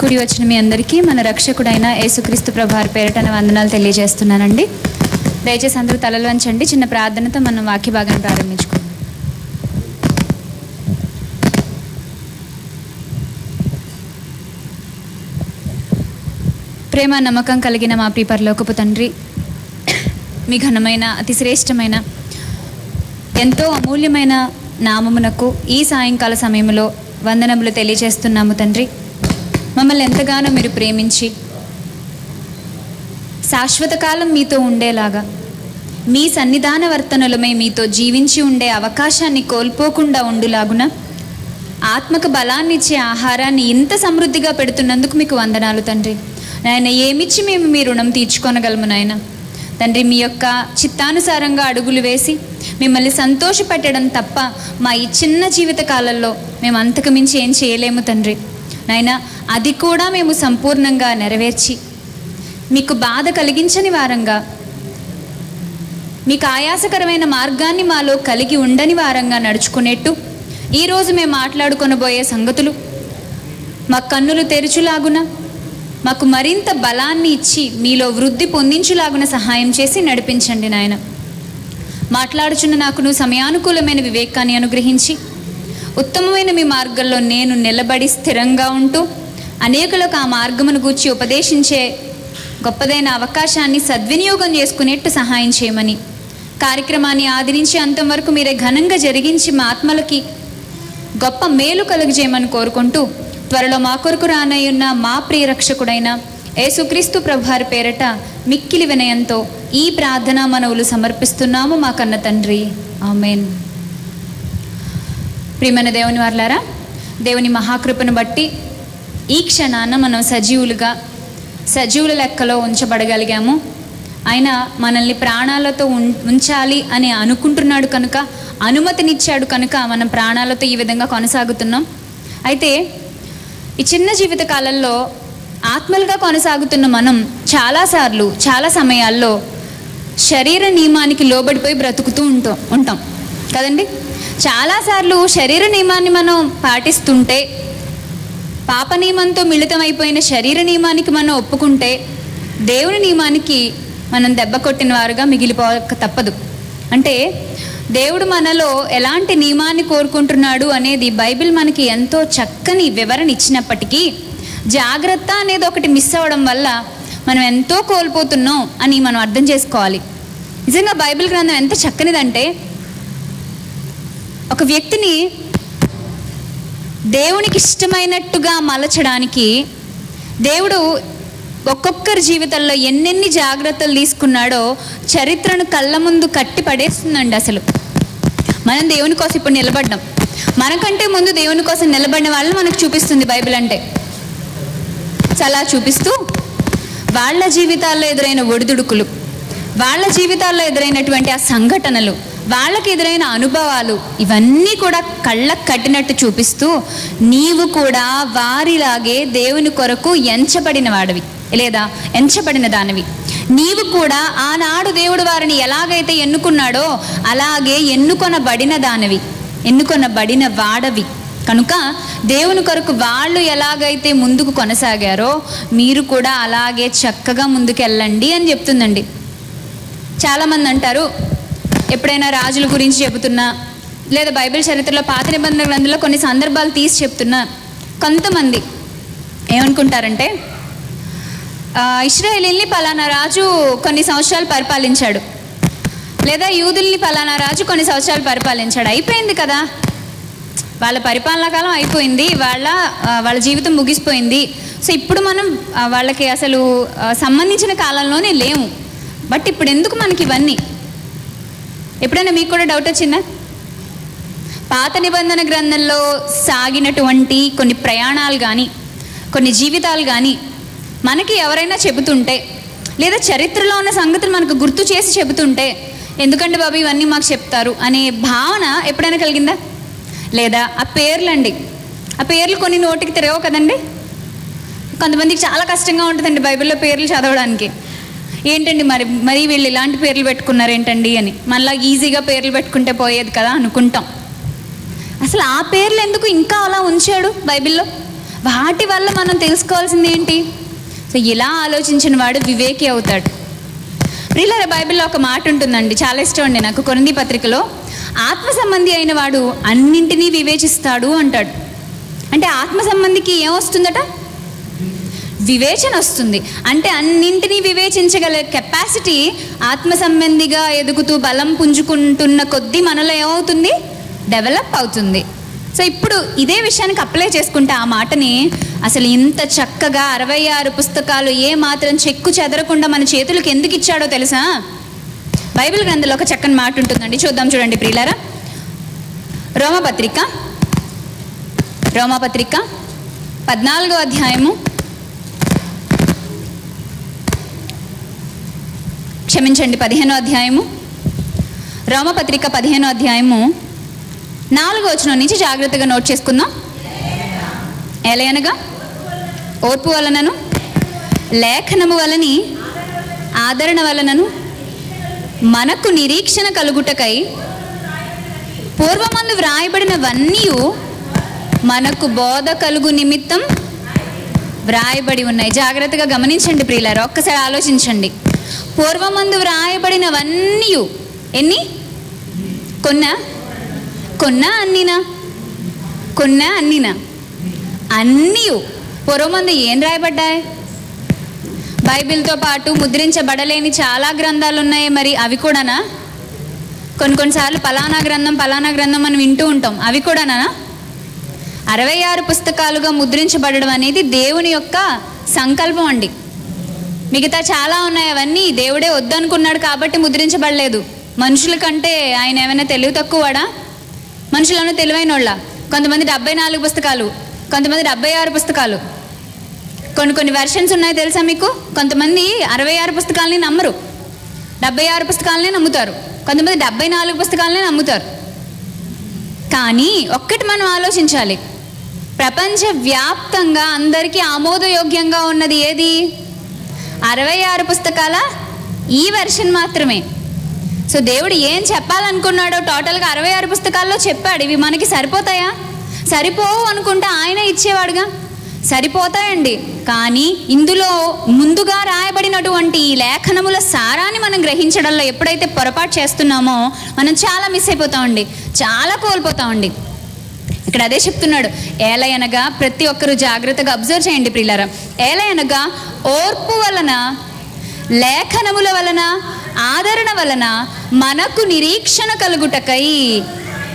కుడి వచ్చిన మీ అందరికీ మన రక్షకుడైన యేసుక్రీస్తు ప్రభార్ పేరటన వందనాలు తెలియజేస్తున్నానండి. దయచేసి అందరూ తలలు వంచండి. చిన్న ప్రార్థనతో మనం వాక్య భాగాన్ని ప్రారంభించుకుందాం. ప్రేమ నమ్మకం కలిగిన మా ప్రిపరలోకపు తండ్రి మీ ఘనమైన అతి శ్రేష్టమైన ఎంతో అమూల్యమైన నామమునకు ఈ సాయంకాల సమయంలో వందనములు తెలియజేస్తున్నాము తండ్రి. మమ్మల్ని ఎంతగానో మీరు ప్రేమించి శాశ్వత కాలం మీతో ఉండేలాగా మీ సన్నిధాన వర్తనలమే మీతో జీవించి ఉండే అవకాశాన్ని కోల్పోకుండా ఉండులాగున ఆత్మకు బలాన్ని ఇచ్చే ఆహారాన్ని ఇంత సమృద్ధిగా పెడుతున్నందుకు మీకు వందనాలు తండ్రి. నాయన ఏమిచ్చి మేము మీ రుణం తీర్చుకొనగలము నాయన? తండ్రి మీ యొక్క చిత్తానుసారంగా అడుగులు వేసి మిమ్మల్ని సంతోషపెట్టడం తప్ప మా ఈ చిన్న జీవిత కాలంలో మేము అంతకు మించి ఏం చేయలేము తండ్రి. నాయన అది కూడా మేము సంపూర్ణంగా నెరవేర్చి మీకు బాధ కలిగించని వారంగా మీకు ఆయాసకరమైన మార్గాన్ని మాలో కలిగి ఉండని వారంగా నడుచుకునేట్టు ఈరోజు మేము మాట్లాడుకొనబోయే సంగతులు మా కన్నులు తెరుచులాగున మాకు మరింత బలాన్ని ఇచ్చి మీలో వృద్ధి పొందించులాగున సహాయం చేసి నడిపించండి నాయన. మాట్లాడుచున్న నాకు నువ్వు సమయానుకూలమైన వివేకాన్ని అనుగ్రహించి ఉత్తమమైన మీ మార్గంలో నేను నిలబడి స్థిరంగా ఉంటూ అనేకులకు ఆ మార్గమును గూర్చి ఉపదేశించే గొప్పదైన అవకాశాన్ని సద్వినియోగం చేసుకునేట్టు సహాయం చేయమని కార్యక్రమాన్ని ఆదరించి అంతం వరకు మీరే ఘనంగా జరిగించి మా ఆత్మలకి గొప్ప మేలు కలుగజేయమని కోరుకుంటూ త్వరలో మా కొరకు రానయ్యున్న మా ప్రియరక్షకుడైన యేసుక్రీస్తు ప్రభువారి పేరట మిక్కిలి వినయంతో ఈ ప్రార్థనా మనవులు సమర్పిస్తున్నాము మా కన్న తండ్రి. ఆమెన్. ప్రియమైన దేవుని వర్లారా దేవుని మహాకృపను బట్టి ఈ క్షణాన మనం సజీవులుగా సజీవుల లెక్కలో ఉంచబడగలిగాము. ఆయన మనల్ని ప్రాణాలతో ఉం- ఉంచాలి అని అనుకుంటున్నాడు కనుక అనుమతినిచ్చాడు కనుక మనం ప్రాణాలతో ఈ విధంగా కొనసాగుతున్నాం. అయితే ఈ చిన్న జీవిత కాలంలో ఆత్మలుగా కొనసాగుతున్న మనం చాలాసార్లు చాలా సమయాల్లో శరీర నియమానికి లోబడిపోయి బ్రతుకుతూ ఉంటాం ఉంటాం. కదండి? చాలాసార్లు శరీర నియమాన్ని మనం పాటిస్తుంటే పాప నియమంతో మిళితమైపోయిన శరీర నియమానికి మనం ఒప్పుకుంటే దేవుని నియమానికి మనం దెబ్బ కొట్టిన వారుగా మిగిలిపోక తప్పదు. అంటే దేవుడు మనలో ఎలాంటి నియమాన్ని కోరుకుంటున్నాడు అనేది బైబిల్ మనకి ఎంతో చక్కని వివరణ ఇచ్చినప్పటికీ జాగ్రత్త అనేది ఒకటి మిస్ అవ్వడం వల్ల మనం ఎంతో కోల్పోతున్నాం అని మనం అర్థం చేసుకోవాలి. నిజంగా బైబిల్ గ్రంథం ఎంత చక్కనిదంటే ఒక వ్యక్తిని దేవునికి ఇష్టమైనట్టుగా మలచడానికి దేవుడు ఒక్కొక్కరి జీవితంలో ఎన్నెన్ని జాగ్రత్తలు తీసుకున్నాడో చరిత్రను కళ్ళ ముందు కట్టి పడేస్తుందండి అసలు. మనం దేవుని కోసం ఇప్పుడు నిలబడ్డాం. మనకంటే ముందు దేవుని కోసం నిలబడిన వాళ్ళని మనకు చూపిస్తుంది బైబిల్ అంటే. చాలా చూపిస్తూ వాళ్ళ జీవితాల్లో ఎదురైన ఒడిదుడుకులు వాళ్ళ జీవితాల్లో ఎదురైనటువంటి ఆ సంఘటనలు వాళ్ళకి ఎదురైన అనుభవాలు ఇవన్నీ కూడా కళ్ళకు కట్టినట్టు చూపిస్తూ నీవు కూడా వారిలాగే దేవుని కొరకు ఎంచబడిన వాడివి లేదా ఎంచబడిన దానివి. నీవు కూడా ఆనాడు దేవుడు వారిని ఎలాగైతే ఎన్నుకున్నాడో అలాగే ఎన్నుకొనబడిన దానివి ఎన్నుకొనబడిన వాడవి. కనుక దేవుని కొరకు వాళ్ళు ఎలాగైతే ముందుకు కొనసాగారో మీరు కూడా అలాగే చక్కగా ముందుకెళ్ళండి అని చెప్తుందండి. చాలామంది అంటారు ఎప్పుడైనా రాజుల గురించి చెబుతున్నా లేదా బైబిల్ చరిత్రలో పాత నిబంధన గ్రంథంలో కొన్ని సందర్భాలు తీసి చెప్తున్నా. కొంతమంది ఏమనుకుంటారంటే ఆ, ఇస్రాయేలీల్ని పలానా రాజు కొన్ని సంవత్సరాలు పరిపాలించాడు లేదా యూదుల్ని పలానా రాజు కొన్ని సంవత్సరాలు పరిపాలించాడు. అయిపోయింది కదా. వాళ్ళ పరిపాలనా కాలం అయిపోయింది వాళ్ళ వాళ్ళ జీవితం ముగిసిపోయింది. సో ఇప్పుడు మనం వాళ్ళకి అసలు సంబంధించిన కాలంలోనే లేము. బట్ ఇప్పుడు ఎందుకు మనకి ఇవన్నీ? ఎప్పుడైనా మీకు కూడా డౌట్ వచ్చిందా? పాత నిబంధన గ్రంథంలో సాగినటువంటి కొన్ని ప్రయాణాలు కానీ కొన్ని జీవితాలు కానీ మనకి ఎవరైనా చెబుతుంటే లేదా చరిత్రలో ఉన్న సంగతులు మనకు గుర్తు చేసి చెబుతుంటే ఎందుకంటే బాబు ఇవన్నీ మాకు చెప్తారు? అనే భావన ఎప్పుడైనా కలిగిందా? లేదా ఆ పేర్లండి ఆ పేర్లు కొన్ని నోటికి తిరగవు కదండి? కొంతమందికి చాలా కష్టంగా ఉంటుందండి బైబిల్లో పేర్లు చదవడానికి. ఏంటండి మరి మరి వీళ్ళు ఇలాంటి పేర్లు పెట్టుకున్నారు ఏంటండి అని. మళ్ళీ ఈజీగా పేర్లు పెట్టుకుంటే పోయేది కదా అనుకుంటాం. అసలు ఆ పేర్లు ఎందుకు ఇంకా అలా ఉంచాడు బైబిల్లో? వాటి వల్ల మనం తెలుసుకోవాల్సింది ఏంటి? సో ఇలా ఆలోచించిన వాడు వివేకి అవుతాడు. ప్రియుల బైబిల్లో ఒక మాట ఉంటుందండి. చాలా ఇష్టం అండి నాకు. కొరింది పత్రికలో ఆత్మ సంబంధి అయిన వాడు అన్నింటినీ వివేచిస్తాడు అంటాడు. అంటే ఆత్మ సంబంధికి ఏమొస్తుందట వివేచన వస్తుంది. అంటే అన్నింటినీ వివేచించగల కెపాసిటీ ఆత్మ సంబంధిగా ఎదుగుతూ బలం పుంజుకుంటున్న కొద్దీ మనలో ఏమవుతుంది? డెవలప్ అవుతుంది. సో ఇప్పుడు ఇదే విషయానికి అప్లై చేసుకుంటే ఆ మాటని అసలు ఇంత చక్కగా అరవై ఆరు పుస్తకాలు ఏ మాత్రం చెక్కు చెదరకుండా మన చేతులకు ఎందుకు ఇచ్చాడో తెలుసా? బైబిల్ గ్రంథంలో ఒక చక్కని మాట ఉంటుందండి. చూద్దాం చూడండి ప్రియులారా. రోమపత్రిక రోమపత్రిక పద్నాలుగో అధ్యాయము క్షమించండి పదిహేనో అధ్యాయము. రోమపత్రిక పదిహేనో అధ్యాయము. నాలుగో వచ్చిన నుంచి జాగ్రత్తగా నోట్ చేసుకుందాం. ఎలయనగా ఓర్పు వలనను లేఖనము వలని ఆదరణ వలనను మనకు నిరీక్షణ కలుగుటకై పూర్వమందు వ్రాయబడినవన్నీ మనకు బోధ కలుగు నిమిత్తం వ్రాయబడి ఉన్నాయి. జాగ్రత్తగా గమనించండి ప్రియులారు ఒక్కసారి ఆలోచించండి. పూర్వమందు వ్రాయబడినవన్నీ ఎన్ని? కొన్నా? కొన్నా అన్నినా? కొన్నా అన్నినా? అన్నీ పూర్వమందు ఏం రాయబడ్డాయి? బైబిల్తో పాటు ముద్రించబడలేని చాలా గ్రంథాలు ఉన్నాయి మరి అవి కూడానా? కొన్ని కొన్నిసార్లు పలానా గ్రంథం పలానా గ్రంథం మనం వింటూ ఉంటాం. అవి కూడానా? అరవై ఆరు పుస్తకాలుగా ముద్రించబడడం అనేది దేవుని యొక్క సంకల్పం అండి. మిగతా చాలా ఉన్నాయి అవన్నీ దేవుడే వద్దనుకున్నాడు కాబట్టి ముద్రించబడలేదు. మనుషుల కంటే ఆయన ఏమైనా తెలివి తక్కువడా మనుషులను తెలివైన వాళ్ళ కొంతమంది డెబ్బై నాలుగు పుస్తకాలు కొంతమంది డెబ్బై ఆరు పుస్తకాలు. కొన్ని కొన్ని వెర్షన్స్ ఉన్నాయి తెలుసా మీకు? కొంతమంది అరవై ఆరు పుస్తకాలని నమ్మరు. డెబ్బై ఆరు పుస్తకాలనే నమ్ముతారు. కొంతమంది డెబ్బై నాలుగు పుస్తకాలనే నమ్ముతారు. కానీ ఒక్కటి మనం ఆలోచించాలి. ప్రపంచ వ్యాప్తంగా అందరికీ ఆమోదయోగ్యంగా ఉన్నది ఏది? అరవై ఆరు పుస్తకాల ఈ వెర్షన్ మాత్రమే. సో దేవుడు ఏం చెప్పాలనుకున్నాడో టోటల్గా అరవై ఆరు పుస్తకాల్లో చెప్పాడు. ఇవి మనకి సరిపోతాయా? సరిపోవు అనుకుంటే ఆయన ఇచ్చేవాడుగా? సరిపోతాయండి. కానీ ఇందులో ముందుగా రాయబడినటువంటి ఈ లేఖనముల సారాన్ని మనం గ్రహించడంలో ఎప్పుడైతే పొరపాటు చేస్తున్నామో మనం చాలా మిస్ అయిపోతామండి. చాలా కోల్పోతామండి. ఇక్కడ అదే చెప్తున్నాడు. ఏలయనగా ప్రతి ఒక్కరూ జాగ్రత్తగా అబ్జర్వ్ చేయండి ప్రియులారా. ఏలయనగా ఓర్పు వలన లేఖనముల వలన ఆదరణ వలన మనకు నిరీక్షణ కలుగుటకై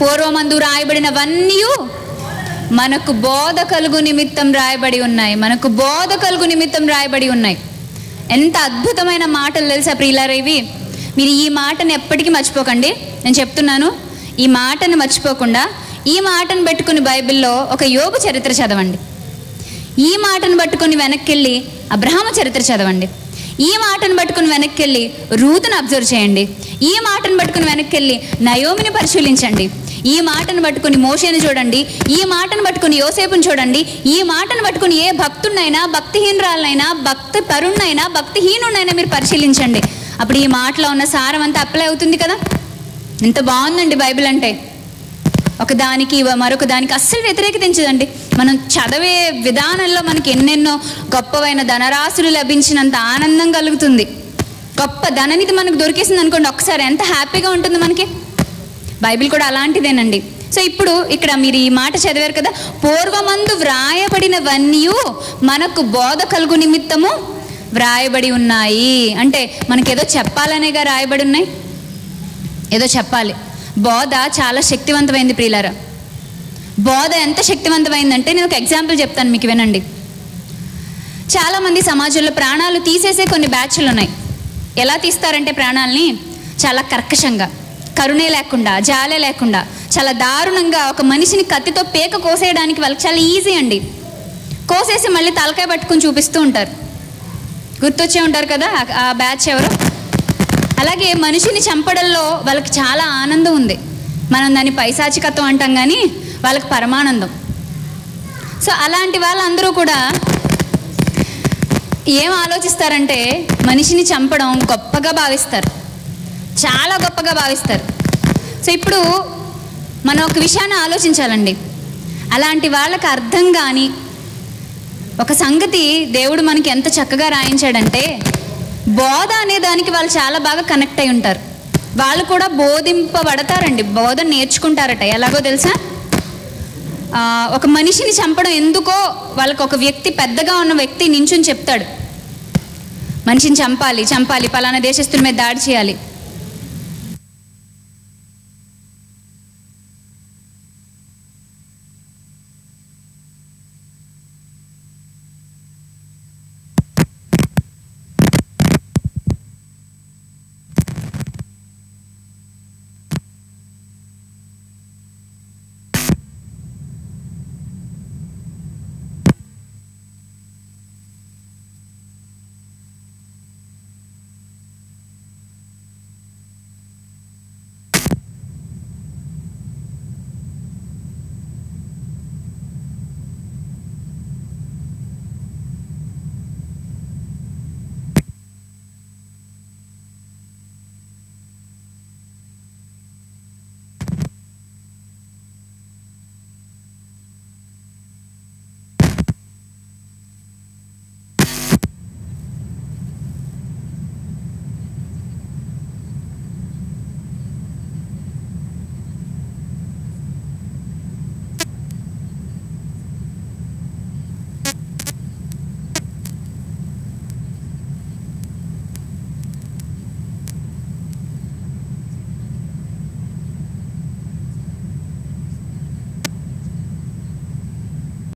పూర్వమందు రాయబడినవన్నీ మనకు బోధ కలుగు నిమిత్తం రాయబడి ఉన్నాయి. మనకు బోధ కలుగు నిమిత్తం రాయబడి ఉన్నాయి. ఎంత అద్భుతమైన మాటలు తెలుసా ప్రియులారా ఇవి. మీరు ఈ మాటను ఎప్పటికీ మర్చిపోకండి. నేను చెప్తున్నాను ఈ మాటను మర్చిపోకుండా ఈ మాటను పెట్టుకుని బైబిల్లో ఒక యోగు చరిత్ర చదవండి. ఈ మాటను పట్టుకుని వెనక్కి అబ్రహామ చరిత్ర చదవండి. ఈ మాటను పట్టుకుని వెనక్కి వెళ్ళి రూతును అబ్జర్వ్ చేయండి. ఈ మాటను పట్టుకుని వెనక్కి నయోమిని పరిశీలించండి. ఈ మాటను పట్టుకుని మోషేని చూడండి. ఈ మాటను పట్టుకుని యోసేపుని చూడండి. ఈ మాటను పట్టుకుని ఏ భక్తుడినైనా భక్తిహీనరాలనైనా భక్తి పరుణ్ణైనా భక్తిహీనుడైనా మీరు పరిశీలించండి. అప్పుడు ఈ మాటలో ఉన్న సారం అంతా అప్లై అవుతుంది కదా? ఎంత బాగుందండి బైబిల్ అంటే. ఒకదానికి మరొక దానికి అస్సలు వ్యతిరేకతించదండి. మనం చదివే విధానంలో మనకి ఎన్నెన్నో గొప్పవైన ధనరాశులు లభించినంత ఆనందం కలుగుతుంది. గొప్ప ధననిధి మనకు దొరికేసింది అనుకోండి ఒకసారి ఎంత హ్యాపీగా ఉంటుంది మనకి? బైబిల్ కూడా అలాంటిదేనండి. సో ఇప్పుడు ఇక్కడ మీరు ఈ మాట చదివారు కదా పూర్వమందు వ్రాయబడినవన్నీ మనకు బోధ కలుగు నిమిత్తము వ్రాయబడి ఉన్నాయి. అంటే మనకేదో చెప్పాలనేగా రాయబడి ఉన్నాయి? ఏదో చెప్పాలి. బోధ చాలా శక్తివంతమైంది ప్రియులారా. బోధ ఎంత శక్తివంతమైందంటే నేను ఒక ఎగ్జాంపుల్ చెప్తాను మీకు వినండి. చాలామంది సమాజంలో ప్రాణాలు తీసేసే కొన్ని బ్యాచ్లు ఉన్నాయి. ఎలా తీస్తారంటే ప్రాణాలని? చాలా కర్కశంగా కరుణే లేకుండా జాలే లేకుండా చాలా దారుణంగా ఒక మనిషిని కత్తితో పేక కోసేయడానికి వాళ్ళకి చాలా ఈజీ అండి. కోసేసి మళ్ళీ తలకాయ పట్టుకుని చూపిస్తూ ఉంటారు. గుర్తొచ్చే ఉంటారు కదా ఆ- ఆ బ్యాచ్ ఎవరు? అలాగే మనిషిని చంపడంలో వాళ్ళకి చాలా ఆనందం ఉంది. మనం దాన్ని పైశాచికత్వం అంటాం కానీ వాళ్ళకి పరమానందం. సో అలాంటి వాళ్ళందరూ కూడా ఏం ఆలోచిస్తారంటే మనిషిని చంపడం గొప్పగా భావిస్తారు. చాలా గొప్పగా భావిస్తారు. సో ఇప్పుడు మనం ఒక విషయాన్ని ఆలోచించాలండి. అలాంటి వాళ్ళకి అర్థం కానీ ఒక సంగతి దేవుడు మనకి ఎంత చక్కగా రాయించాడంటే బోధ అనే దానికి వాళ్ళు చాలా బాగా కనెక్ట్ అయి ఉంటారు. వాళ్ళు కూడా బోధింపబడతారండి. బోధ నేర్చుకుంటారట. ఎలాగో తెలుసా? ఒక మనిషిని చంపడం ఎందుకో వాళ్ళకి ఒక వ్యక్తి పెద్దగా ఉన్న వ్యక్తి నించుని చెప్తాడు. మనిషిని చంపాలి చంపాలి పలానా దేశస్తుల మీద దాడి చేయాలి.